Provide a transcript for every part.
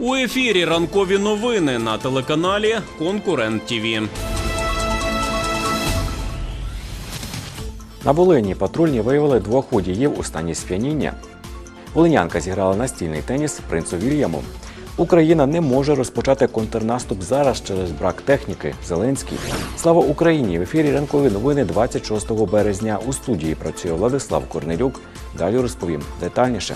У ефірі ранкові новини на телеканалі Конкурент ТІВІ. На Волині патрульні виявили двох водіїв у стані сп'яніння. Волинянка зіграла настільний теніс принцу Вільяму. Україна не може розпочати контрнаступ зараз через брак техніки. Зеленський. Слава Україні! В ефірі ранкові новини 26 березня. У студії працює Владислав Корнелюк. Далі розповім детальніше.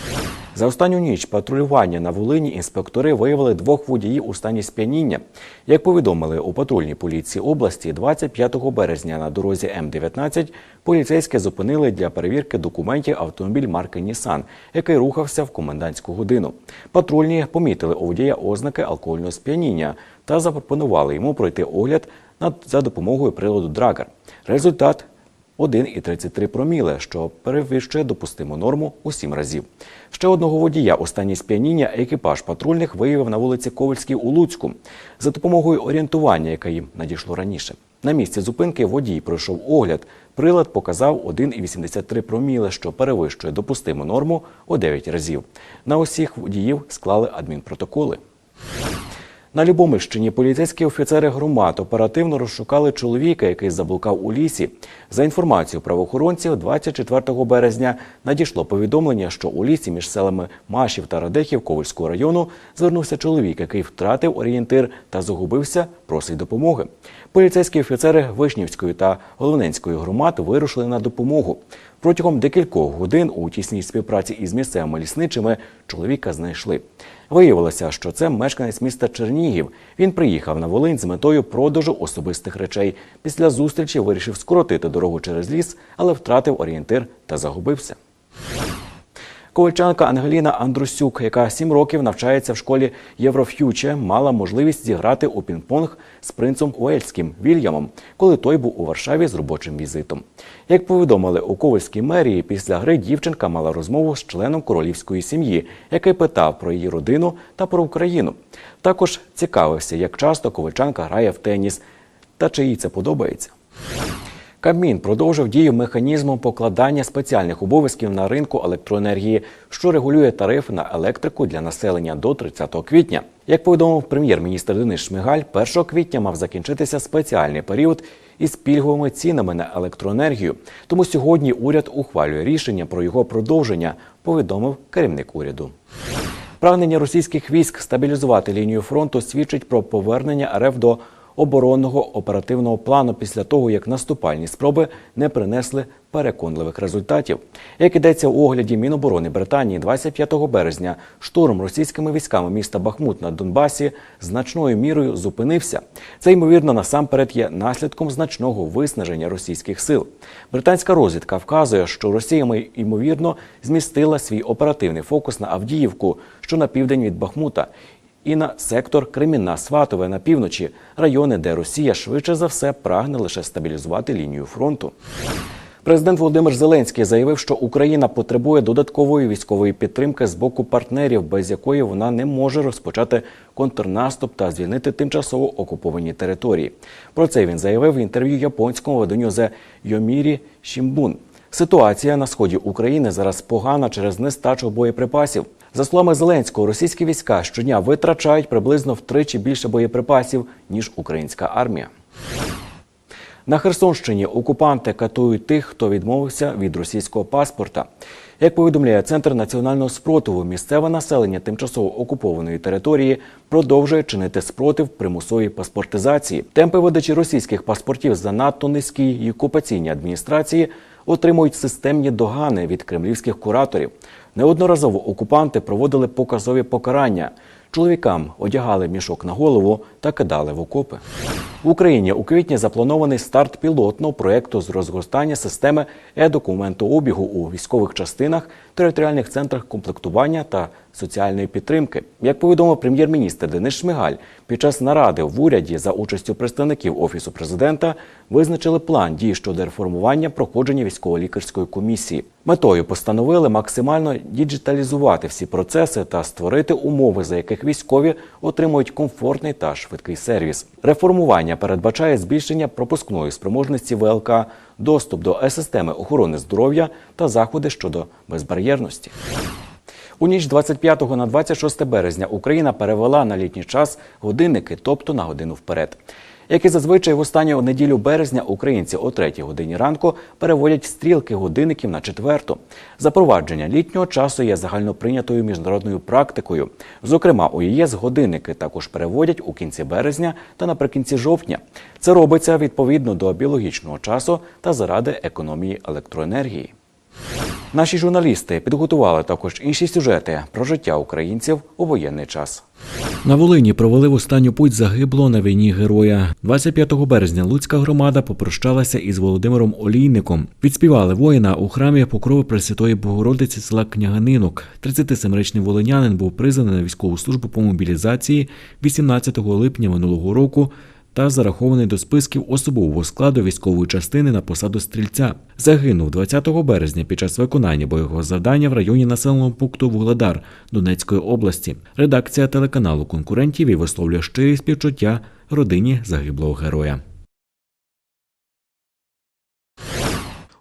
За останню ніч патрулювання на Волині інспектори виявили двох водіїв у стані сп'яніння. Як повідомили у патрульній поліції області, 25 березня на дорозі М-19 поліцейські зупинили для перевірки документів автомобіль марки Нісан, який рухався в комендантську годину. Патрульні помітили у водія ознаки алкогольного сп'яніння та запропонували йому пройти огляд за допомогою приладу Драгер. Результат 1,33 проміле, що перевищує допустиму норму у 7 разів. Ще одного водія у стані сп'яніння екіпаж патрульних виявив на вулиці Ковальській у Луцьку за допомогою орієнтування, яке їм надійшло раніше. На місці зупинки водій пройшов огляд. Прилад показав 1,83 проміле, що перевищує допустиму норму у 9 разів. На усіх водіїв склали адмінпротоколи. На Любомирщині поліцейські офіцери громад оперативно розшукали чоловіка, який заблукав у лісі. За інформацією правоохоронців, 24 березня надійшло повідомлення, що у лісі між селами Машів та Радехів Ковальського району звернувся чоловік, який втратив орієнтир та загубився, просить допомоги. Поліцейські офіцери Вишнівської та Головненської громад вирушили на допомогу. Протягом декількох годин у тісній співпраці із місцевими лісничими чоловіка знайшли. Виявилося, що це мешканець міста Чернігів. Він приїхав на Волинь з метою продажу особистих речей. Після зустрічі вирішив скоротити дорогу через ліс, але втратив орієнтир та загубився. Ковальчанка Ангеліна Андрусюк, яка сім років навчається в школі Євроф'юче, мала можливість зіграти у пінг-понг з принцем Уельським Вільямом, коли той був у Варшаві з робочим візитом. Як повідомили у Ковальській мерії, після гри дівчинка мала розмову з членом королівської сім'ї, який питав про її родину та про Україну. Також цікавився, як часто ковальчанка грає в теніс та чи їй це подобається. Кабмін продовжив дію механізму покладання спеціальних обов'язків на ринку електроенергії, що регулює тариф на електрику для населення до 30 квітня. Як повідомив прем'єр-міністр Денис Шмигаль, 1 квітня мав закінчитися спеціальний період із пільговими цінами на електроенергію. Тому сьогодні уряд ухвалює рішення про його продовження, повідомив керівник уряду. Прагнення російських військ стабілізувати лінію фронту свідчить про повернення РФ до оборонного оперативного плану після того, як наступальні спроби не принесли переконливих результатів. Як ідеться у огляді Міноборони Британії 25 березня, штурм російськими військами міста Бахмут на Донбасі значною мірою зупинився. Це ймовірно насамперед є наслідком значного виснаження російських сил. Британська розвідка вказує, що Росія ймо- ймовірно змістила свій оперативний фокус на Авдіївку, що на південь від Бахмута і на сектор Кремінна Сватове на півночі, райони, де Росія швидше за все прагне лише стабілізувати лінію фронту. Президент Володимир Зеленський заявив, що Україна потребує додаткової військової підтримки з боку партнерів, без якої вона не може розпочати контрнаступ та звільнити тимчасово окуповані території. Про це він заявив в інтерв'ю японському виданню The Yomiuri Shimbun. Ситуація на сході України зараз погана через нестачу боєприпасів. За словами Зеленського, російські війська щодня витрачають приблизно втричі більше боєприпасів ніж українська армія. На Херсонщині окупанти катують тих, хто відмовився від російського паспорта. Як повідомляє Центр національного спротиву, місцеве населення тимчасово окупованої території продовжує чинити спротив примусовій паспортизації. Темпи видачі російських паспортів занадто низькі, і окупаційні адміністрації отримують системні догани від кремлівських кураторів. Неодноразово окупанти проводили показові покарання. Чоловікам одягали мішок на голову та кидали в окопи. В Україні у квітні запланований старт пілотного проєкту з розгортання системи е-документообігу у військових частинах, територіальних центрах комплектування та соціальної підтримки. Як повідомив прем'єр-міністр Денис Шмигаль, під час наради в уряді за участю представників офісу президента визначили план дій щодо реформування проходження військово-лікарської комісії. Метою постановили максимально діджиталізувати всі процеси та створити умови, за яких військові отримують комфортний та швидкий сервіс. Реформування передбачає збільшення пропускної спроможності ВЛК, доступ до е-системи охорони здоров'я та заходи щодо безбар'єрності. У ніч з 25 на 26 березня Україна перевела на літній час годинники, тобто на годину вперед. Як і зазвичай в останню неділю березня українці о 3 годині ранку переводять стрілки годинників на четверту. Запровадження літнього часу є загальноприйнятою міжнародною практикою. Зокрема, у ЄС годинники також переводять у кінці березня та наприкінці жовтня. Це робиться відповідно до біологічного часу та заради економії електроенергії. Наші журналісти підготували також інші сюжети про життя українців у воєнний час. На Волині провели в останню путь загиблого на війні героя. 25 березня Луцька громада попрощалася із Володимиром Олійником. Відспівали воїна у храмі Покрови Пресвятої Богородиці села Княганинок. 37-річний волинянин був призваний на військову службу по мобілізації 18 липня минулого року та зарахований до списків особового складу військової частини на посаду стрільця. Загинув 20 березня під час виконання бойового завдання в районі населеного пункту Вугледар Донецької області. Редакція телеканалу конкурентів і висловлює щирі співчуття родині загиблого героя.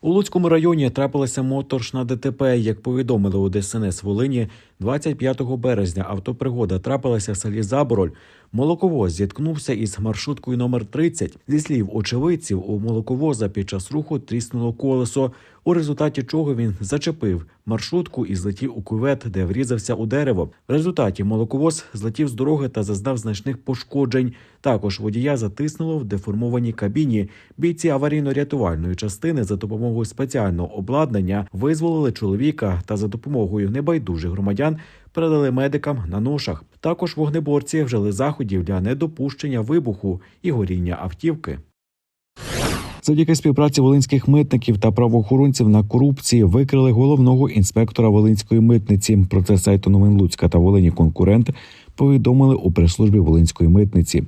У Луцькому районі трапилася моторшна ДТП. Як повідомили у ДСНС Волині, 25 березня автопригода трапилася в селі Забороль. Молоковоз зіткнувся із маршруткою номер 30. Зі слів очевидців, у молоковоза під час руху тріснуло колесо, у результаті чого він зачепив маршрутку і злетів у кювет, де врізався у дерево. В результаті молоковоз злетів з дороги та зазнав значних пошкоджень. Також водія затиснуло в деформованій кабіні. Бійці аварійно-рятувальної частини за допомогою спеціального обладнання визволили чоловіка та за допомогою небайдужих громадян передали медикам на ношах. Також вогнеборці вжили заходів для недопущення вибуху і горіння автівки. Завдяки співпраці волинських митників та правоохоронців на корупції викрили головного інспектора Волинської митниці. Про це сайту новин Луцька та Волині конкурент повідомили у прес-службі Волинської митниці.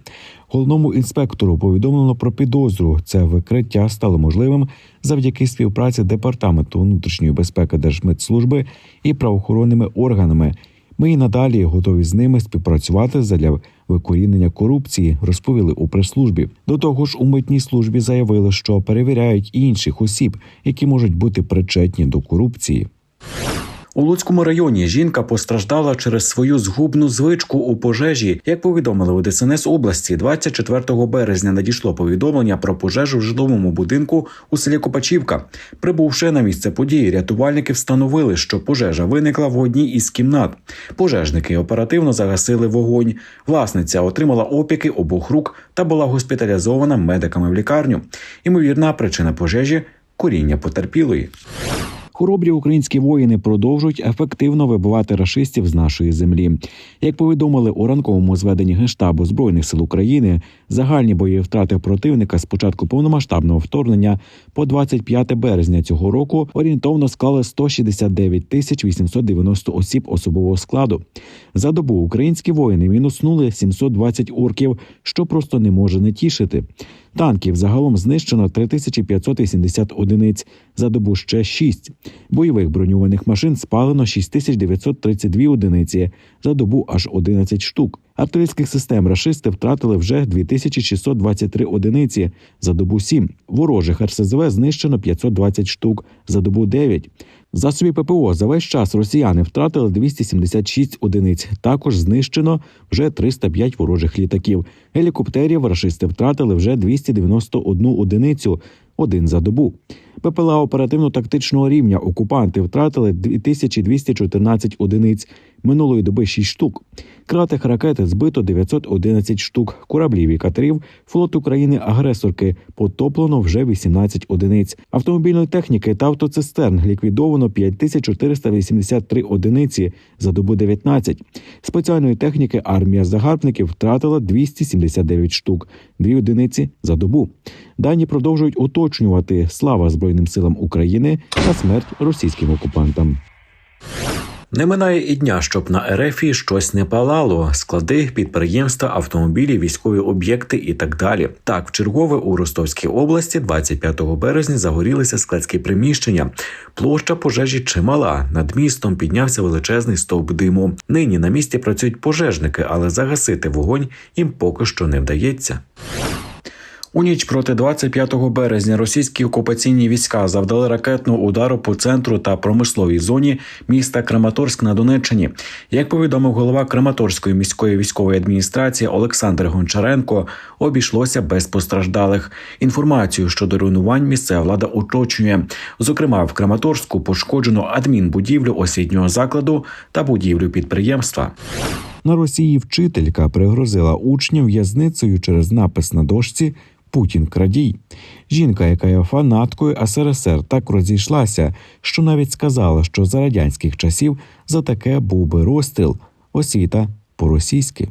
Головному інспектору повідомлено про підозру. Це викриття стало можливим завдяки співпраці департаменту внутрішньої безпеки Держмитслужби і правоохоронними органами. Ми і надалі готові з ними співпрацювати задля викорінення корупції, розповіли у прес-службі. До того ж, у митній службі заявили, що перевіряють інших осіб, які можуть бути причетні до корупції. У Луцькому районі жінка постраждала через свою згубну звичку у пожежі. Як повідомили у ДСНС області, 24 березня надійшло повідомлення про пожежу в житловому будинку у селі Копачівка. Прибувши на місце події, рятувальники встановили, що пожежа виникла в одній із кімнат. Пожежники оперативно загасили вогонь. Власниця отримала опіки обох рук та була госпіталізована медиками в лікарню. Імовірна причина пожежі коріння потерпілої. Хоробрі українські воїни продовжують ефективно вибивати рашистів з нашої землі. Як повідомили у ранковому зведенні генштабу збройних сил України, загальні бойові втрати противника з початку повномасштабного вторгнення по 25 березня цього року орієнтовно склали 169 тисяч 890 осіб особового складу. За добу українські воїни мінуснули 720 орків, що просто не може не тішити. Танків загалом знищено 3580 одиниць, за добу ще 6. Бойових броньованих машин спалено 6932 одиниці, за добу аж 11 штук. Артилерійських систем рашисти втратили вже 2623 одиниці, за добу 7. Ворожих РСЗВ знищено 520 штук, за добу 9. Засобі ППО за весь час росіяни втратили 276 одиниць. Також знищено вже 305 ворожих літаків. Гелікоптерів рашисти втратили вже 291 одиницю. Один за добу. ППЛА оперативно-тактичного рівня окупанти втратили 2214 одиниць. Минулої доби 6 штук. Кратих ракет збито 911 штук. Кораблів і катерів флот України агресорки потоплено вже 18 одиниць. Автомобільної техніки та автоцистерн ліквідовано 5483 одиниці за добу 19. Спеціальної техніки армія загарбників втратила 279 штук, дві одиниці за добу. Дані продовжують уточнювати слава Збройним силам України та смерть російським окупантам. Не минає і дня, щоб на РФі щось не палало: склади, підприємства, автомобілі, військові об'єкти і так далі. Так, в чергове у Ростовській області 25 березня загорілися складські приміщення. Площа пожежі чимала. Над містом піднявся величезний стовп диму. Нині на місці працюють пожежники, але загасити вогонь їм поки що не вдається. У ніч проти 25 березня російські окупаційні війська завдали ракетного удару по центру та промисловій зоні міста Краматорськ на Донеччині. Як повідомив голова Краматорської міської військової адміністрації Олександр Гончаренко, обійшлося без постраждалих. Інформацію щодо руйнувань місцева влада уточнює. Зокрема, в Краматорську пошкоджено адмінбудівлю освітнього закладу та будівлю підприємства. На Росії вчителька пригрозила учням в'язницею через напис на дошці Путін крадій. Жінка, яка є фанаткою СРСР, так розійшлася, що навіть сказала, що за радянських часів за таке був би розстріл. Освіта по-російськи.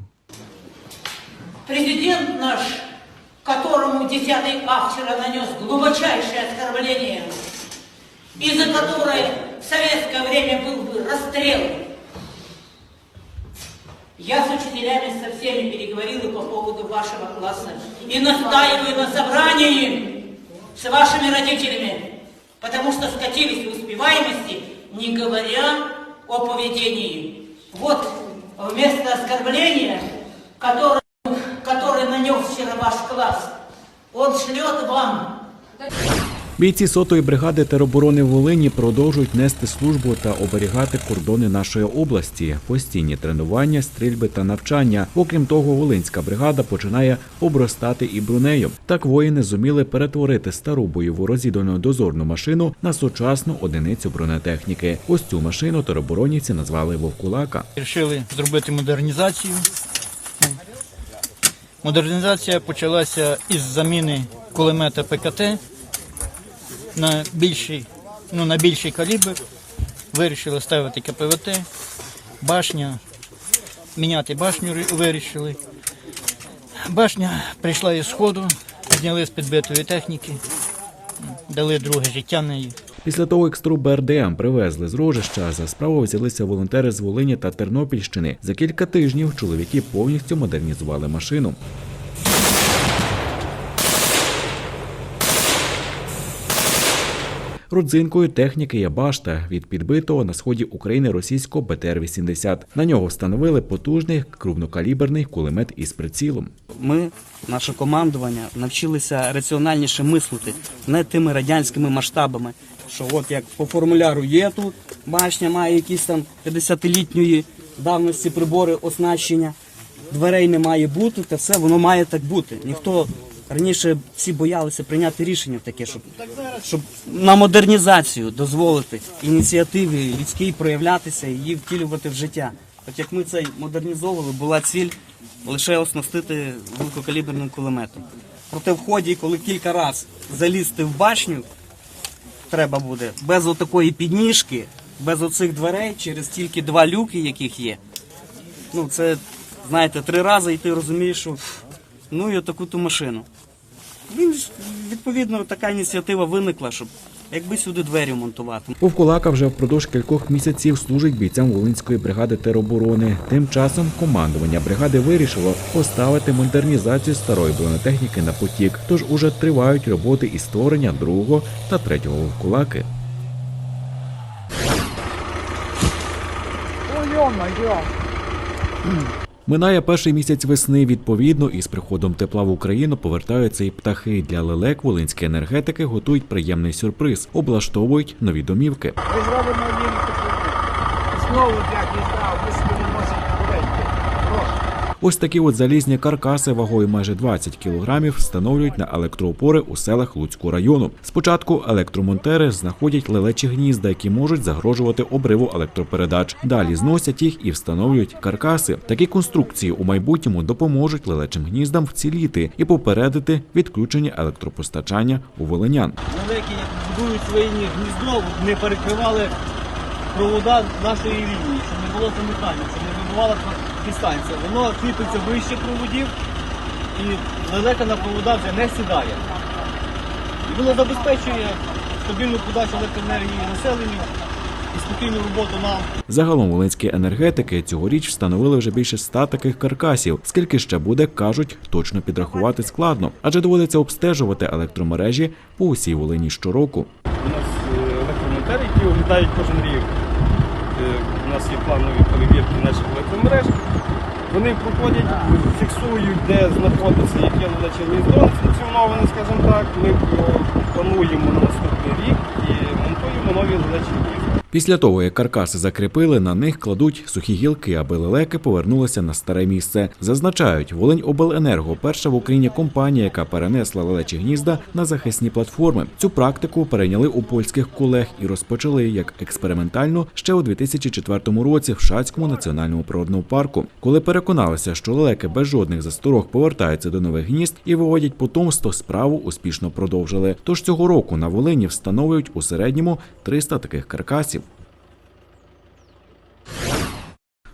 Президент наш, которому 10 А вчера нанес глубочайшее оскорбление, из-за которой в советское время был бы расстрел. Я с учителями со всеми переговорила по поводу вашего класса и настаиваю на собрании с вашими родителями, потому что скатились в успеваемости, не говоря о поведении. Вот вместо оскорбления, которое который нанес вчера ваш класс, он шлет вам Бійці сотої бригади тероборони Волині продовжують нести службу та оберігати кордони нашої області, постійні тренування, стрільби та навчання. Окрім того, Волинська бригада починає обростати і бронею. Так воїни зуміли перетворити стару бойову розвідувальну дозорну машину на сучасну одиницю бронетехніки. Ось цю машину тероборонівці назвали Вовкулака. Рішили зробити модернізацію. Модернізація почалася із заміни кулемета ПКТ на більший, ну, на більший калібр. Вирішили ставити КПВТ, башня, міняти башню вирішили. Башня прийшла із сходу, зняли з підбитої техніки, дали друге життя неї. Після того, як стру БРДМ привезли з рожища, за справу взялися волонтери з Волині та Тернопільщини. За кілька тижнів чоловіки повністю модернізували машину. Родзинкою техніки є башта від підбитого на сході України російського БТР-80. На нього встановили потужний крупнокаліберний кулемет із прицілом. ми, наше командування, навчилися раціональніше мислити, не тими радянськими масштабами. Що от як по формуляру є тут, башня має якісь там 50-літньої давності прибори оснащення, дверей не має бути, та все воно має так бути. Ніхто раніше всі боялися прийняти рішення таке, щоб, щоб на модернізацію дозволити ініціативі людській проявлятися і її втілювати в життя. От як ми це модернізовували, була ціль лише оснастити великокаліберним кулеметом. Проте в ході, коли кілька разів залізти в башню, треба буде без отакої підніжки, без оцих дверей, через тільки два люки, яких є. Ну, це, знаєте, три рази, і ти розумієш, що ну і отаку ту машину. Він ж, відповідно, така ініціатива виникла, щоб якби сюди двері монтувати. Вовкулака вже впродовж кількох місяців служить бійцям Волинської бригади тероборони. Тим часом командування бригади вирішило поставити модернізацію старої бронетехніки на потік. Тож уже тривають роботи із створення другого та третього вовкулаки. Минає перший місяць весни. Відповідно, із приходом тепла в Україну повертаються і птахи. Для лелек волинські енергетики готують приємний сюрприз, облаштовують нові домівки. Ми знову, як Ось такі от залізні каркаси вагою майже 20 кілограмів встановлюють на електроопори у селах Луцького району. Спочатку електромонтери знаходять лелечі гнізда, які можуть загрожувати обриву електропередач. Далі зносять їх і встановлюють каркаси. Такі конструкції у майбутньому допоможуть лелечим гніздам вціліти і попередити відключення електропостачання у волинян. Великі будують своє гніздо, не перекривали провода нашої лінії, щоб не було замикання, щоб не дистанція. Воно кріпиться вище проводів і лелека на провода вже не сідає. І воно забезпечує стабільну подачу електроенергії населенню і спокійну роботу нам. Загалом волинські енергетики цьогоріч встановили вже більше ста таких каркасів. Скільки ще буде, кажуть, точно підрахувати складно, адже доводиться обстежувати електромережі по усій Волині щороку. У нас е, електромонтери, які оглядають кожен рік. У нас є планові перевірки наших електромереж. Вони проходять, фіксують, де знаходиться яке ледаче гніздо санкціоноване, скажімо так. Ми плануємо на наступний рік і монтуємо нові гнізда. Після того, як каркаси закріпили, на них кладуть сухі гілки, аби лелеки повернулися на старе місце. Зазначають, Волиньобленерго – перша в Україні компанія, яка перенесла лелечі гнізда на захисні платформи. Цю практику перейняли у польських колег і розпочали як експериментально ще у 2004 році в Шацькому національному природному парку. Коли переконалися, що лелеки без жодних засторог повертаються до нових гнізд і виводять потомство, справу успішно продовжили. Тож цього року на Волині встановлюють у середньому 300 таких каркасів.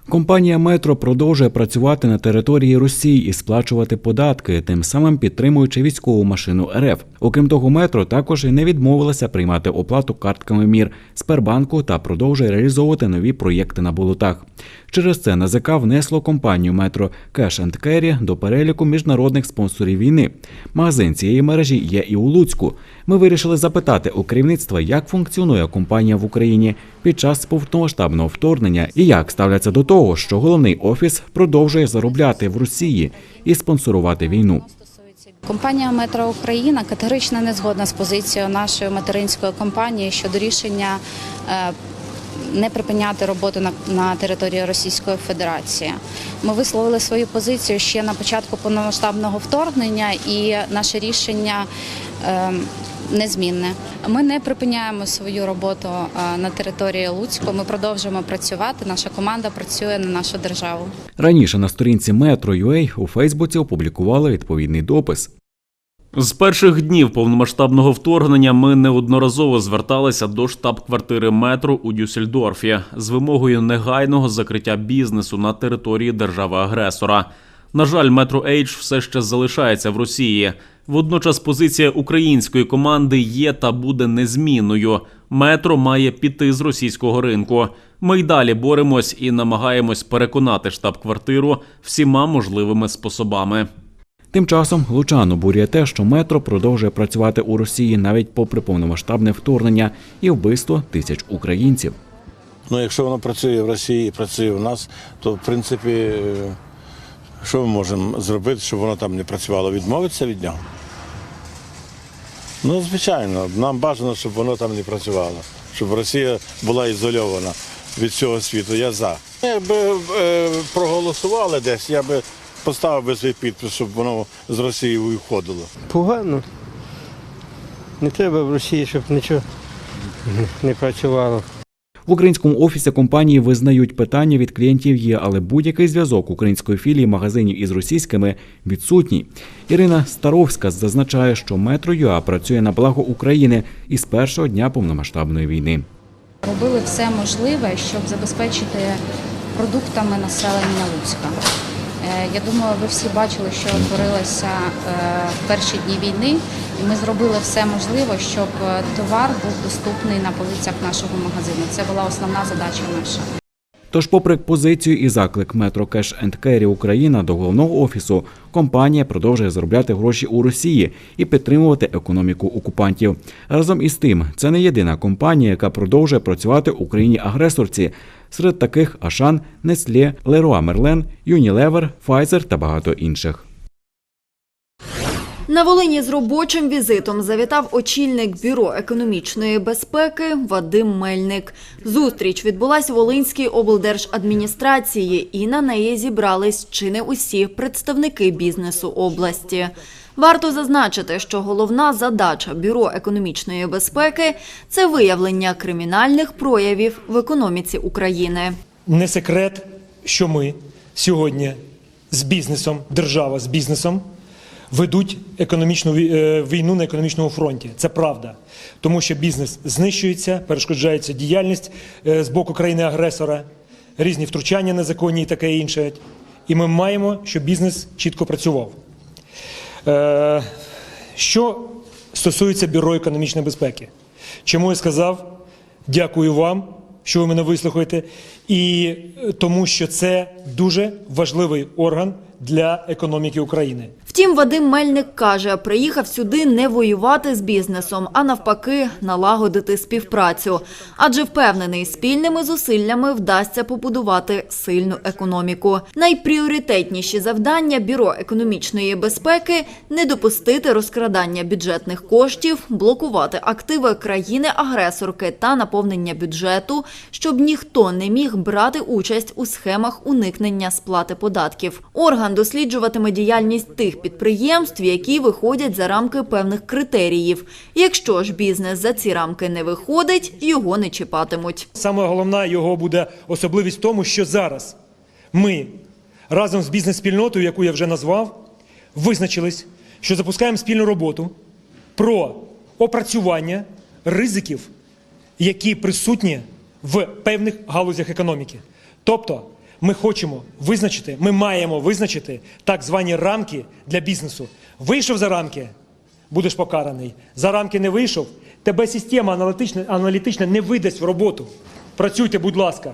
Компанія Метро продовжує працювати на території Росії і сплачувати податки, тим самим підтримуючи військову машину РФ. Окрім того, метро також і не відмовилася приймати оплату картками МІР Сбербанку та продовжує реалізовувати нові проєкти на болотах. Через це НАЗК внесло компанію Метро Cash and Carry до переліку міжнародних спонсорів війни. Магазин цієї мережі є і у Луцьку. Ми вирішили запитати у керівництва, як функціонує компанія в Україні під час повномасштабного вторгнення і як ставляться до того, що головний офіс продовжує заробляти в Росії і спонсорувати війну. Компанія Метро Україна категорично не згодна з позицією нашої материнської компанії щодо рішення е, не припиняти роботу на, на території Російської Федерації. Ми висловили свою позицію ще на початку повномасштабного вторгнення, і наше рішення. е, Незмінне. Ми не припиняємо свою роботу е, на території Луцьку. Ми продовжуємо працювати. Наша команда працює на нашу державу. Раніше на сторінці Metro.ua у Фейсбуці опублікували відповідний допис. З перших днів повномасштабного вторгнення ми неодноразово зверталися до штаб-квартири метро у Дюссельдорфі з вимогою негайного закриття бізнесу на території держави-агресора. На жаль, метро Ейдж все ще залишається в Росії. Водночас позиція української команди є та буде незмінною. Метро має піти з російського ринку. Ми й далі боремось і намагаємось переконати штаб-квартиру всіма можливими способами. Тим часом Лучан обурює те, що метро продовжує працювати у Росії навіть попри повномасштабне вторгнення і вбивство тисяч українців. Ну, якщо воно працює в Росії і працює в нас, то в принципі, е, що ми можемо зробити, щоб воно там не працювало? Відмовитися від нього? Ну, звичайно, нам бажано, щоб воно там не працювало, щоб Росія була ізольована від цього світу. Я за. Якби е, проголосували десь, я би поставив би свій підпис, щоб воно з Росії виходило. Погано. Не треба в Росії, щоб нічого не працювало. В українському офісі компанії визнають питання від клієнтів є, але будь-який зв'язок української філії магазинів із російськими відсутній. Ірина Старовська зазначає, що метро ЮА працює на благо України із першого дня повномасштабної війни. Робили все можливе, щоб забезпечити продуктами населення Луцька. Е, Я думаю, ви всі бачили, що творилося е, в перші дні війни, і ми зробили все можливе, щоб е, товар був доступний на полицях нашого магазину. Це була основна задача наша. Тож, попри позицію і заклик Metro Cash and Carry Україна до головного офісу, компанія продовжує заробляти гроші у Росії і підтримувати економіку окупантів. Разом із тим, це не єдина компанія, яка продовжує працювати в Україні агресорці. Серед таких Ашан, Nestlé, Leroy Merlin, Unilever, Pfizer та багато інших. На Волині з робочим візитом завітав очільник бюро економічної безпеки Вадим Мельник. Зустріч відбулась у Волинській облдержадміністрації, і на неї зібрались чи не усі представники бізнесу області. Варто зазначити, що головна задача бюро економічної безпеки це виявлення кримінальних проявів в економіці України. Не секрет, що ми сьогодні з бізнесом, держава з бізнесом ведуть економічну е, війну на економічному фронті. Це правда. Тому що бізнес знищується, перешкоджається діяльність е, з боку країни-агресора, різні втручання незаконні і таке інше. І ми маємо, щоб бізнес чітко працював. Е, Що стосується Бюро економічної безпеки, чому я сказав дякую вам, що ви мене вислухаєте, і тому, що це дуже важливий орган для економіки України. Втім, Вадим Мельник каже, приїхав сюди не воювати з бізнесом, а навпаки налагодити співпрацю. Адже впевнений, спільними зусиллями вдасться побудувати сильну економіку. Найпріоритетніші завдання Бюро економічної безпеки – не допустити розкрадання бюджетних коштів, блокувати активи країни-агресорки та наповнення бюджету, щоб ніхто не міг брати участь у схемах уникнення сплати податків. Орган досліджуватиме діяльність тих підприємств, які виходять за рамки певних критеріїв. Якщо ж бізнес за ці рамки не виходить, його не чіпатимуть. Саме головна його буде особливість в тому, що зараз ми разом з бізнес-спільнотою, яку я вже назвав, визначились, що запускаємо спільну роботу про опрацювання ризиків, які присутні в певних галузях економіки. Тобто, ми хочемо визначити, ми маємо визначити так звані рамки для бізнесу. Вийшов за рамки, будеш покараний. За рамки не вийшов, тебе система аналітична, аналітична не видасть в роботу. Працюйте, будь ласка.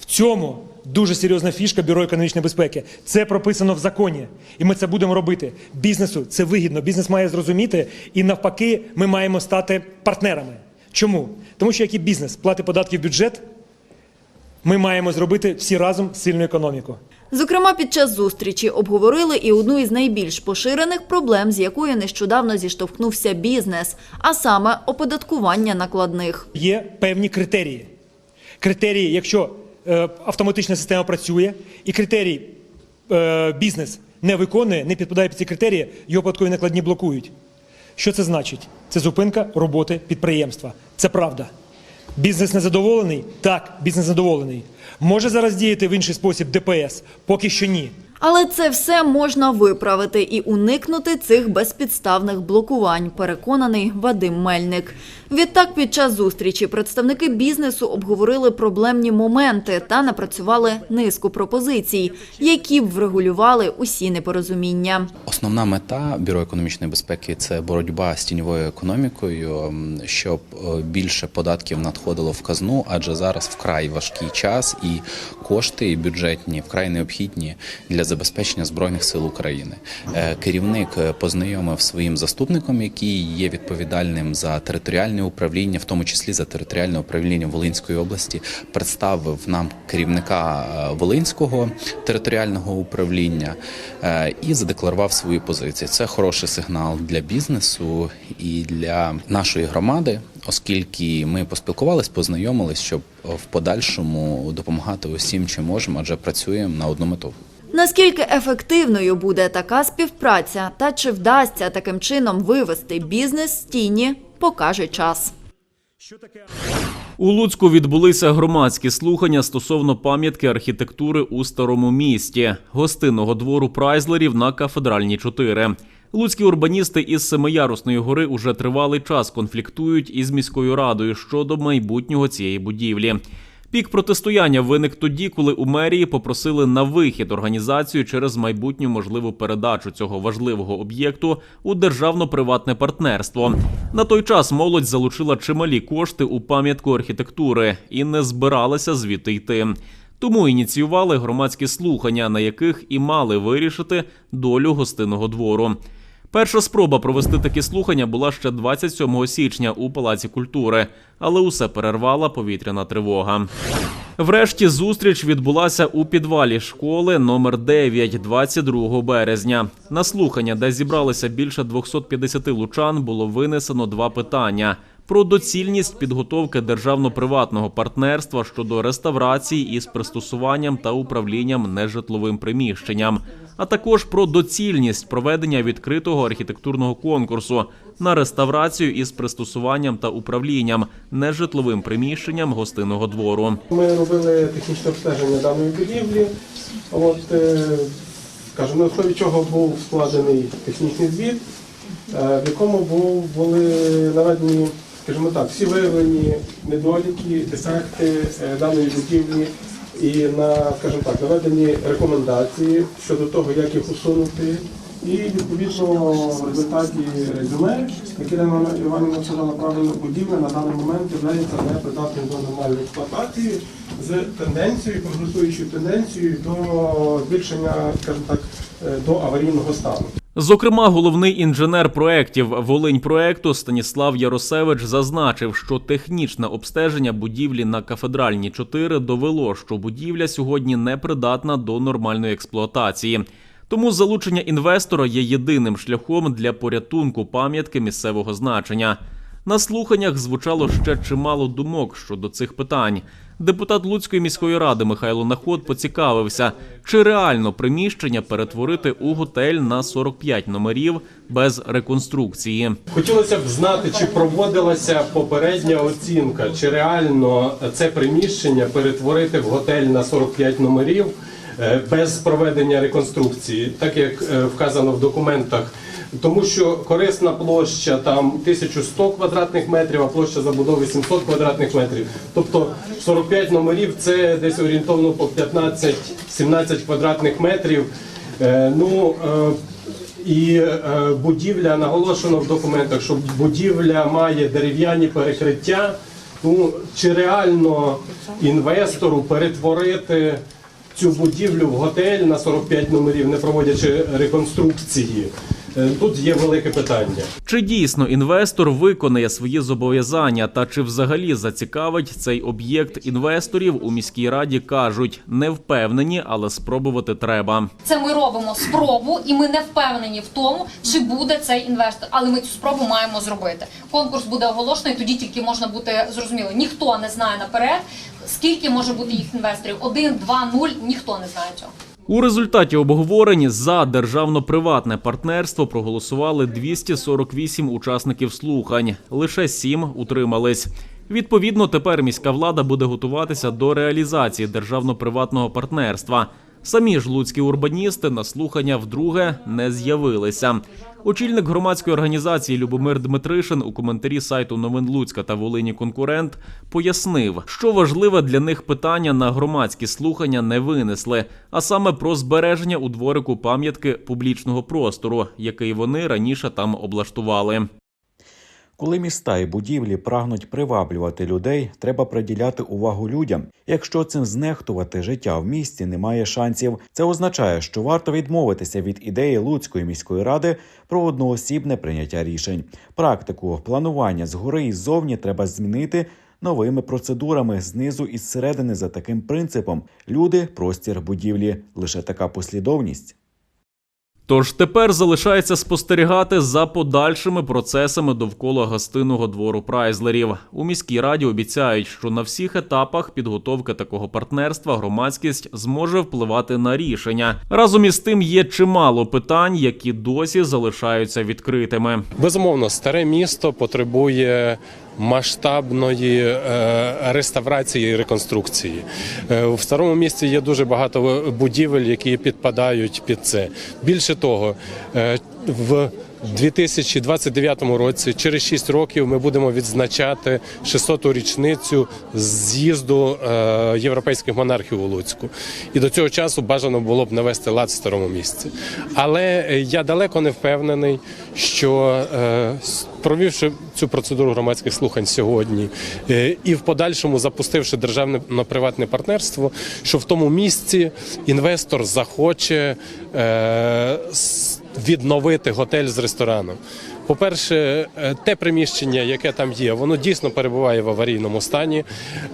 В цьому дуже серйозна фішка Бюро економічної безпеки. Це прописано в законі, і ми це будемо робити. Бізнесу це вигідно. Бізнес має зрозуміти, і навпаки, ми маємо стати партнерами. Чому? Тому що як і бізнес платить податки в бюджет, ми маємо зробити всі разом сильну економіку. Зокрема, під час зустрічі обговорили і одну із найбільш поширених проблем, з якою нещодавно зіштовхнувся бізнес, а саме оподаткування накладних. Є певні критерії. Критерії, якщо е, автоматична система працює, і критерій е, бізнес не виконує, не підпадає під ці критерії, його податкові накладні блокують. Що це значить? Це зупинка роботи підприємства. Це правда. Бізнес незадоволений? Так, бізнес задоволений. Може зараз діяти в інший спосіб ДПС? Поки що ні. Але це все можна виправити і уникнути цих безпідставних блокувань, переконаний Вадим Мельник. Відтак, під час зустрічі представники бізнесу обговорили проблемні моменти та напрацювали низку пропозицій, які б врегулювали усі непорозуміння. Основна мета бюро економічної безпеки це боротьба з тіньовою економікою, щоб е, більше податків надходило в казну, адже зараз вкрай важкий час і кошти бюджетні вкрай необхідні для забезпечення збройних сил України. Е, Керівник е, познайомив своїм заступником, який є відповідальним за територіальне управління, в тому числі за територіальне управління Волинської області, представив нам керівника е, Волинського територіального управління е, і задекларував свою позицію. Це хороший сигнал для бізнесу і для нашої громади, оскільки ми поспілкувались, познайомились, щоб в подальшому допомагати усім, чим можемо, адже працюємо на одну мету. Наскільки ефективною буде така співпраця та чи вдасться таким чином вивести бізнес з тіні, покаже час. У Луцьку відбулися громадські слухання стосовно пам'ятки архітектури у старому місті гостинного двору прайзлерів на кафедральні 4. Луцькі урбаністи із Семиярусної гори уже тривалий час конфліктують із міською радою щодо майбутнього цієї будівлі. Пік протистояння виник тоді, коли у мерії попросили на вихід організацію через майбутню можливу передачу цього важливого об'єкту у державно-приватне партнерство. На той час молодь залучила чималі кошти у пам'ятку архітектури і не збиралася звідти йти. Тому ініціювали громадські слухання, на яких і мали вирішити долю гостинного двору. Перша спроба провести такі слухання була ще 27 січня у Палаці культури, але усе перервала повітряна тривога. Врешті зустріч відбулася у підвалі школи номер 9 22 березня. На слухання, де зібралися більше 250 лучан, було винесено два питання: про доцільність підготовки державно-приватного партнерства щодо реставрації із пристосуванням та управлінням нежитловим приміщенням, а також про доцільність проведення відкритого архітектурного конкурсу на реставрацію із пристосуванням та управлінням нежитловим приміщенням гостинного двору. Ми робили технічне обстеження даної будівлі. От, е, скажімо, на основі чого був складений технічний звіт, е, в якому були наведені, скажімо так, всі виявлені недоліки, дефекти е, даної будівлі і на, скажімо так, наведені рекомендації щодо того, як їх усунути. І відповідно в результаті резюме, яке Ірина Іванівна сказала правильно, будівля на даний момент є непридатною до нормальної експлуатації з тенденцією, прогресуючою тенденцією до збільшення, скажімо так, е, до аварійного стану. Зокрема, головний інженер проєктів Волинь проекту Станіслав Яросевич зазначив, що технічне обстеження будівлі на кафедральній 4 довело, що будівля сьогодні непридатна до нормальної експлуатації. Тому залучення інвестора є єдиним шляхом для порятунку пам'ятки місцевого значення. На слуханнях звучало ще чимало думок щодо цих питань. Депутат Луцької міської ради Михайло Наход поцікавився, чи реально приміщення перетворити у готель на 45 номерів без реконструкції. Хотілося б знати, чи проводилася попередня оцінка, чи реально це приміщення перетворити в готель на 45 номерів без проведення реконструкції, так як е, вказано в документах. Тому що корисна площа там 1100 квадратних метрів, а площа забудови 700 квадратних метрів. Тобто 45 номерів це десь орієнтовно по 15-17 квадратних метрів. Е, Ну, е, і е, будівля наголошено в документах, що будівля має дерев'яні перекриття. Ну чи реально інвестору перетворити цю будівлю в готель на 45 номерів, не проводячи реконструкції? Е, Тут є велике питання. Чи дійсно інвестор виконає свої зобов'язання та чи взагалі зацікавить цей об'єкт інвесторів у міській раді кажуть не впевнені, але спробувати треба. Це ми робимо спробу, і ми не впевнені в тому, чи буде цей інвестор. Але ми цю спробу маємо зробити. Конкурс буде оголошений, тоді тільки можна бути зрозуміло. Ніхто не знає наперед, скільки може бути їх інвесторів. Один, два, нуль. Ніхто не знає цього. У результаті обговорень за державно-приватне партнерство проголосували 248 учасників слухань. Лише сім утримались. Відповідно, тепер міська влада буде готуватися до реалізації державно-приватного партнерства. Самі ж луцькі урбаністи на слухання вдруге не з'явилися. Очільник громадської організації Любомир Дмитришин у коментарі сайту новин Луцька та Волині Конкурент пояснив, що важливе для них питання на громадські слухання не винесли, а саме про збереження у дворику пам'ятки публічного простору, який вони раніше там облаштували. Коли міста і будівлі прагнуть приваблювати людей, треба приділяти увагу людям. Якщо цим знехтувати життя в місті немає шансів. Це означає, що варто відмовитися від ідеї Луцької міської ради про одноосібне прийняття рішень. Практику планування згори і ззовні треба змінити. Новими процедурами знизу і зсередини за таким принципом люди, простір будівлі, лише така послідовність. Тож тепер залишається спостерігати за подальшими процесами довкола гостинного двору прайзлерів. У міській раді обіцяють, що на всіх етапах підготовки такого партнерства громадськість зможе впливати на рішення. Разом із тим є чимало питань, які досі залишаються відкритими. Безумовно, старе місто потребує масштабної е, реставрації і реконструкції. Е, В старому місті є дуже багато будівель, які підпадають під це. Більше того, е, в 2029 році, через 6 років, ми будемо відзначати 600-ту річницю з'їзду е, європейських монархів у Луцьку. І до цього часу бажано було б навести лад в старому місці. Але е, я далеко не впевнений, що е, провівши цю процедуру громадських слухань сьогодні і в подальшому запустивши державне на приватне партнерство, що в тому місці інвестор захоче с- відновити готель з рестораном. По-перше, е, те приміщення, яке там є, воно дійсно перебуває в аварійному стані.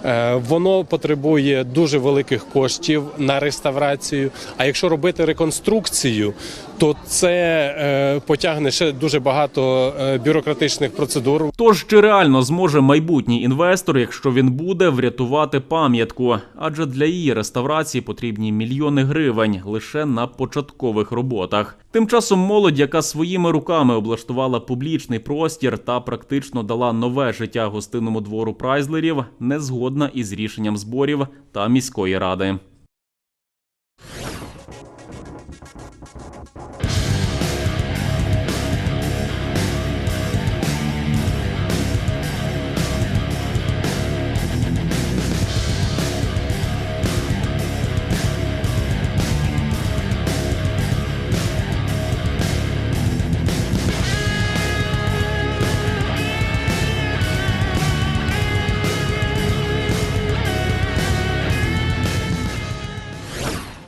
Е, Воно потребує дуже великих коштів на реставрацію. А якщо робити реконструкцію, то це е, потягне ще дуже багато бюрократичних процедур. Тож чи реально зможе майбутній інвестор, якщо він буде врятувати пам'ятку? Адже для її реставрації потрібні мільйони гривень лише на початкових роботах. Тим часом молодь, яка своїми руками облаштувала публічний простір та практично дала нове життя гостинному двору прайзлерів, не згодна із рішенням зборів та міської ради.